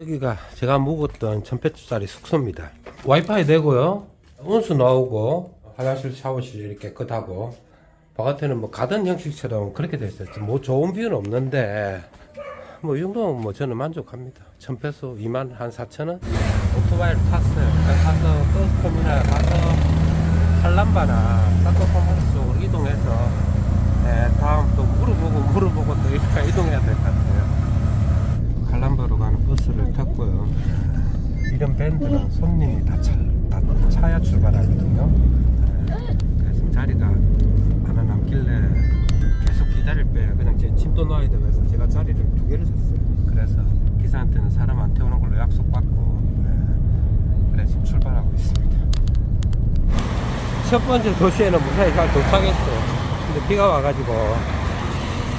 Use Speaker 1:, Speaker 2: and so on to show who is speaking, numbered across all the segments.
Speaker 1: 여기가 제가 묵었던 천패짜리 숙소입니다. 와이파이 되고요. 온수 나오고 화장실 샤워실 이렇게 깨끗하고 바깥에는 뭐 가든 형식처럼 그렇게 돼 있어요. 뭐 좋은 뷰는 없는데 뭐 이 정도면 뭐 저는 만족합니다. 천패소 2만 한 4천 원 오토바이를 탔어요. 가서 버스 터미널 가서 한람바나 산토토마스 쪽으로 이동해서 예, 다음 또 물어보고 물어보고 또 이렇게 이동해야 될 것 같아요. 갈람바로 가는 버스를 탔고요. 이런 밴드는 손님이 다, 차, 다 차야 출발하거든요. 예, 그래서 자리가 하나 남길래 계속 기다릴 빼야 그냥 제 짐도 놔야 되고 해서 제가 자리를 두 개를 샀어요. 그래서 기사한테는 사람 안 태우는 걸로 약속받고 예, 그래 지금 출발하고 있습니다. 첫 번째 도시에는 무사히 잘 도착했어요. 근데 비가 와가지고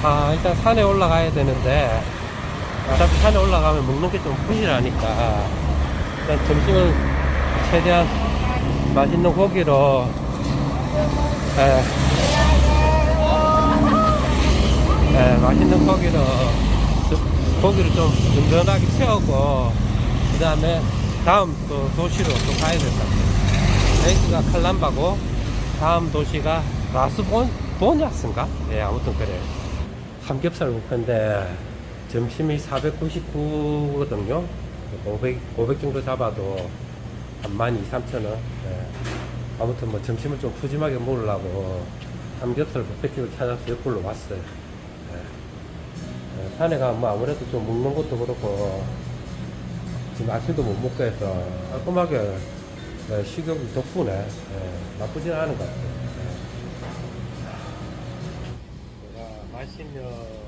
Speaker 1: 아 일단 산에 올라가야 되는데 어차피 산에 올라가면 먹는 게좀 부실하니까. 일단 점심은 최대한 맛있는 고기로 예, 예, 맛있는 고기로 저- 고기를 좀 든든하게 채우고 그 다음에 다음 또 도시로 또 가야 될 것 같아요. 여기가 칼람바고 다음 도시가 라스본 보냐스인가? 예 아무튼 그래 삼겹살 묵편인데 점심이 499거든요 500, 500 정도 잡아도 한 12,300원 예. 아무튼 뭐 점심을 좀 푸짐하게 먹으려고 삼겹살 뷔페집을 찾아서 옆으로 왔어요 예. 예, 산에 가면 뭐 아무래도 좀 먹는 것도 그렇고 지금 아침도 못 먹고 해서 깔끔하게 예, 식욕이 덕분에 예, 나쁘진 않은 것 같아요. 예. 내가 맛있는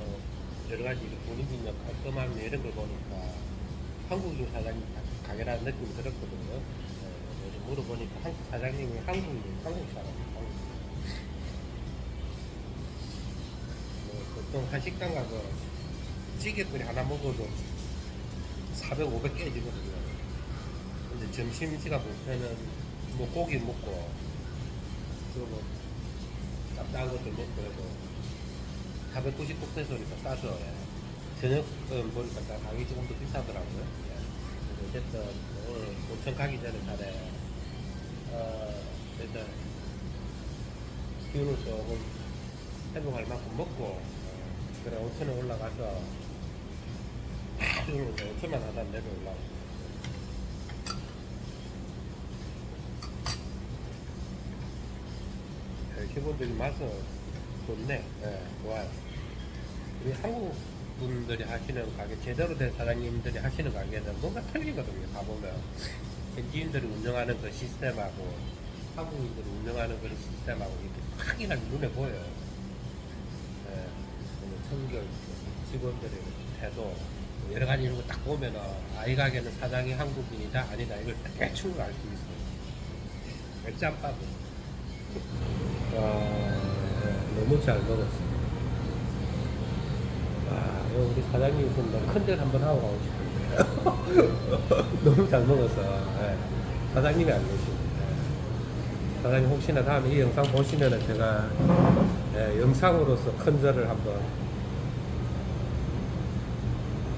Speaker 1: 여러 가지 분위기나 깔끔함 이런 걸 보니까 한국인 사장님 가- 가게라는 느낌이 들었거든요. 예, 그래서 물어보니까 한국 사장님이 한국인, 한국 사람. 한국. 뭐 보통 한식당 가서 찌개거리 하나 먹어도 400, 500 깨지거든요. 근데 점심시간 목표는 뭐 고기 먹고 그리고 뭐 짭짤한 것도 먹고 해도 499페소니까 싸서 예. 저녁은 보니까 다 가격이 조금 더 비싸더라고요. 예. 어쨌든 오늘 온천 가기 전에 잘해 어, 일단 기운을 조금 회복할 만큼 먹고 어, 그래 온천에 올라가서 기운을 5천만 하다 내려 올라오고 네, 기본적인 맛은 좋네. 예, 좋아요. 우리 한국 분들이 하시는 가게, 제대로 된 사장님들이 하시는 가게는 뭔가 틀리거든요. 가보면. 현지인들이 운영하는 그 시스템하고 한국인들이 운영하는 그런 시스템하고 이렇게 확연하게 눈에 보여요. 예, 오늘 청결, 직원들의 태도, 뭐 여러 가지 이런 거 딱 보면은 아, 이 가게는 사장이 한국인이다, 아니다, 이걸 대충 알 수 있어요. 짬밥은. 아, 너무 잘 먹었어. 아, 우리 사장님 있으면 큰절 한번 하고 가고 싶은데. 너무 잘 먹어서. 예. 사장님이 안 계시네. 예. 사장님 혹시나 다음에 이 영상 보시면은 제가 예, 영상으로서 큰 절을 한번.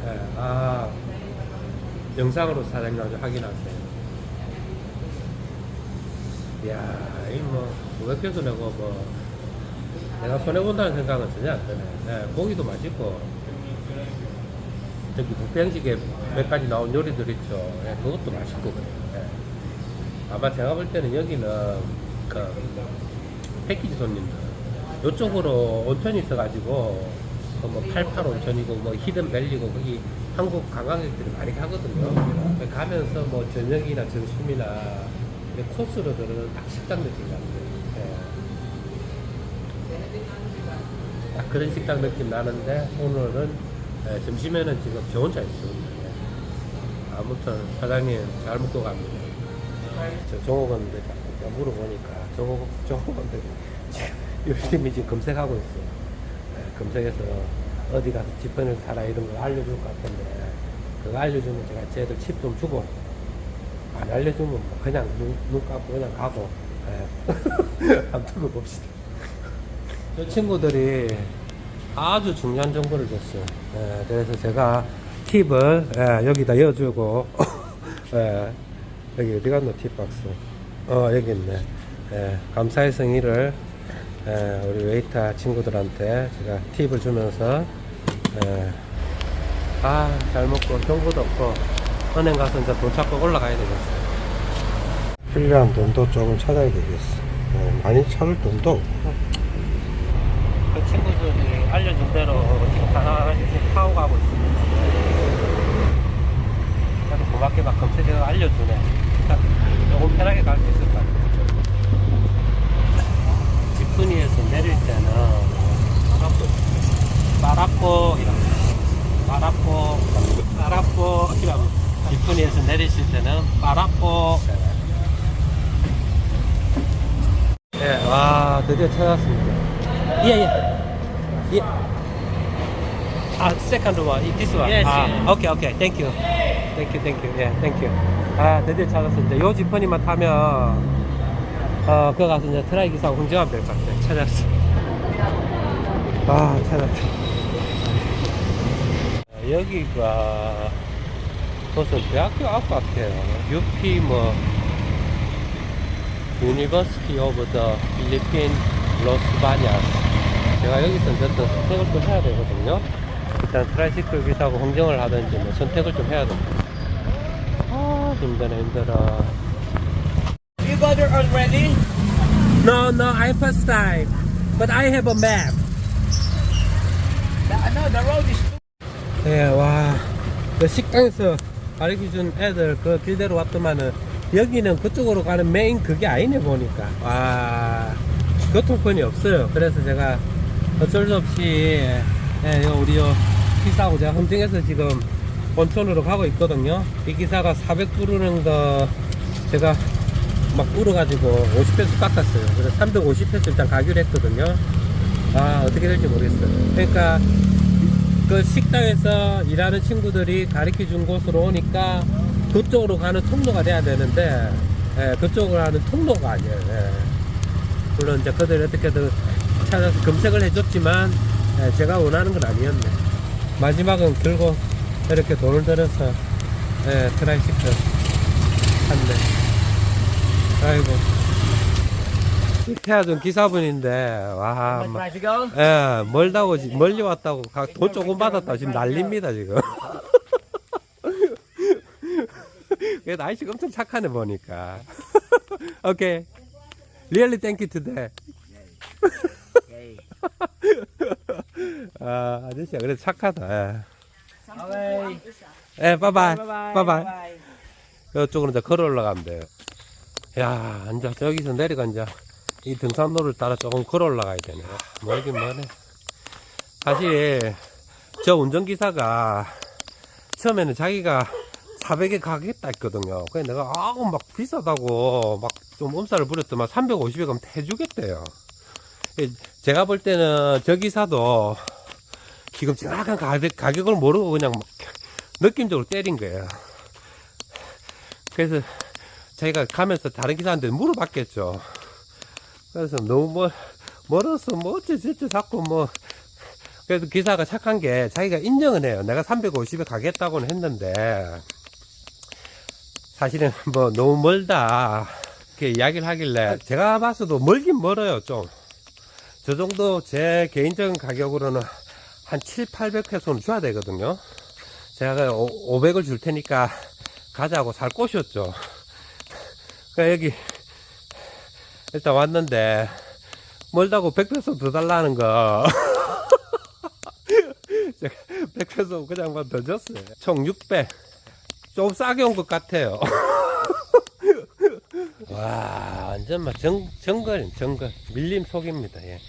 Speaker 1: 예, 아, 영상으로 사장님하고 확인하세요. 이야, 이뭐 500peso 내고 뭐 내가 손해 본다는 생각은 전혀 안 드네. 네, 고기도 맛있고 저기 북평식에 몇 가지 나온 요리들 있죠. 예, 그것도 맛있고. 예. 아마 제가 볼 때는 여기는 그 패키지 손님들 이쪽으로 온천이 있어가지고 그뭐 88 온천이고 뭐 히든밸리고 거기 한국 관광객들이 많이 가거든요. 가면서 뭐 저녁이나 점심이나 이렇게 코스로 들은 딱 식당 느낌 같아요. 딱 그런 식당 느낌 나는데 오늘은 예, 점심에는 지금 저 혼자 있습니다. 예. 아무튼 사장님 잘 먹고 갑니다. 저 종업원들 물어보니까 종업, 종업원들이 지금 열심히 지금 검색하고 있어요. 예, 검색해서 어디 가서 지퍼를 사라 이런 걸 알려줄 것 같은데 그거 알려주면 제가 쟤들 칩 좀 주고 안 알려주면 뭐 그냥 눈, 눈 감고 그냥 가고 예. 한번 두고 봅시다. 저 친구들이 아주 중요한 정보를 줬어요. 예, 그래서 제가 팁을 예, 여기다 넣어주고 예, 여기 어디 갔노 팁박스? 어 여기 있네. 예, 감사의 성의를 예, 우리 웨이터 친구들한테 제가 팁을 주면서 예, 아잘 먹고 경고도 없고 은행 가서 이제 돈 찾고 올라가야 되겠어 필요한 돈도 조금 찾아야 되겠어. 예, 많이 찾을 돈도 그 친구들이 알려준 대로 지금 하나하나씩 파고 가고 있습니다. 그래도 고맙게 막 검색해서 알려주네. 조금 편하게 갈 수 있을 것 같아요. 지프니에서 내릴 때는 빠라뽀 이라고 빠라뽀 빠라뽀 이라고 지프니에서 내리실 때는 빠라뽀 예, 와 드디어 찾았습니다. 예, 예. 예. 아, second one. This one.
Speaker 2: Yes,
Speaker 1: 아,
Speaker 2: yes.
Speaker 1: 오케이, 오케이. Thank you. Thank you, thank you. 예, thank you. 아, 드디어 찾았습니다. 요 지퍼니만 타면, 어, 그거 가서 이제 트라이 기사하고 흥정하면 될 것 같아요. 찾았어. 아, 찾았다. 아, 여기가 무슨 대학교 앞 같아요. UP 뭐, University of the Philippines, Los Bañas. 제가 여기서 어쨌든 선택을 좀 해야 되거든요. 일단 트라이시클 기사하고 흥정을 하든지 뭐 선택을 좀 해야 됩니다. 아, 힘드네, 힘들어.
Speaker 2: You got it already?
Speaker 1: No, no, I first time. But I have a map.
Speaker 2: No, the road is
Speaker 1: 예, 와. 그 식당에서 가르쳐준 애들 그 길대로 왔더만은 여기는 그쪽으로 가는 메인 그게 아니네 보니까. 와. 교통편이 없어요. 그래서 제가 어쩔 수 없이 예, 요 우리 요 기사하고 제가 흥정해서 지금 본촌으로 가고 있거든요. 이 기사가 400 부르는 거 제가 막 울어가지고 50페소 깎았어요. 그래서 350페소 일단 가기로 했거든요. 아, 어떻게 될지 모르겠어요. 그러니까 그 식당에서 일하는 친구들이 가르쳐 준 곳으로 오니까 그쪽으로 가는 통로가 돼야 되는데 예, 그쪽으로 가는 통로가 아니에요. 예. 물론 이제 그들이 어떻게든 찾아서 검색을 해줬지만 예, 제가 원하는 건 아니었네. 마지막은 결국 이렇게 돈을 들여서 예, 트라이시클 샀네. 아이고. 태아준 기사분인데 와 마-? 예, 멀다고, 지- 멀리 왔다고, 가- 돈 조금 받았다. 지금 난립니다, 지금. 그래도 아이씨가 엄청 착하네, 보니까. 오케이. Really thank you today.
Speaker 2: Okay.
Speaker 1: 아, 아저씨가 그래도 착하다. 예.
Speaker 2: Okay.
Speaker 1: 예, 빠바이. 빠바이. 이쪽으로 이제 걸어 올라가면 돼요. 야, 이제 저기서 내려가 이제 이 등산로를 따라 조금 걸어 올라가야 되네. 멀긴 뭐네. 사실 저 운전기사가 처음에는 자기가 400에 가겠다 했거든요. 그래 내가 아우 막 비싸다고 막 좀 엄살을 부렸더만 350에 가면 해주겠대요. 예, 제가 볼 때는 저 기사도 정확한 가격, 가격을 모르고 그냥 막 느낌적으로 때린 거예요. 그래서 자기가 가면서 다른 기사한테 물어봤겠죠. 그래서 너무 뭐, 멀어서 뭐 어쩌저쩌 자꾸 뭐. 그래서 기사가 착한 게 자기가 인정은 해요. 내가 350에 가겠다고는 했는데, 사실은 뭐 너무 멀다. 이렇게 이야기를 하길래 제가 봤어도 멀긴 멀어요, 좀. 저 정도 제 개인적인 가격으로는 한 7, 800회소는 줘야 되거든요. 제가 500을 줄 테니까 가자고 살 곳이었죠. 그러니까 여기 일단 왔는데 멀다고 100페소 더 달라는 거. 제가 100페소 그냥 막더 줬어요. 총 600. 좀 싸게 온 것 같아요. 와, 완전 막 정, 정글, 정글. 밀림 속입니다, 예.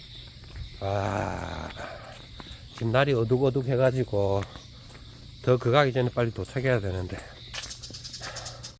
Speaker 1: 와, 지금 날이 어둑어둑 해가지고 더 그 가기 전에 빨리 도착해야 되는데.